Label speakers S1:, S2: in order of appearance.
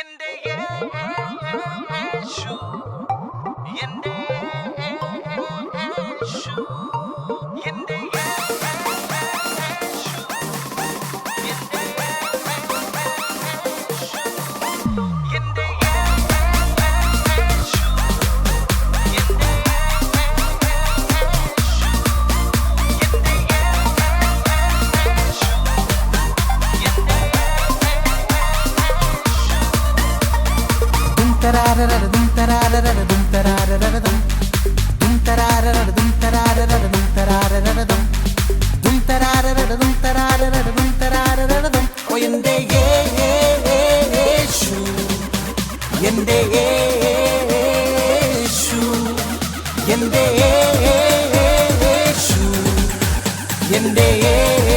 S1: എന്റെ യേശു എന്റെ നിന്റെ യേശു. എന്റെ യേശു. എന്റെ യേശു. എന്റെ
S2: യേശു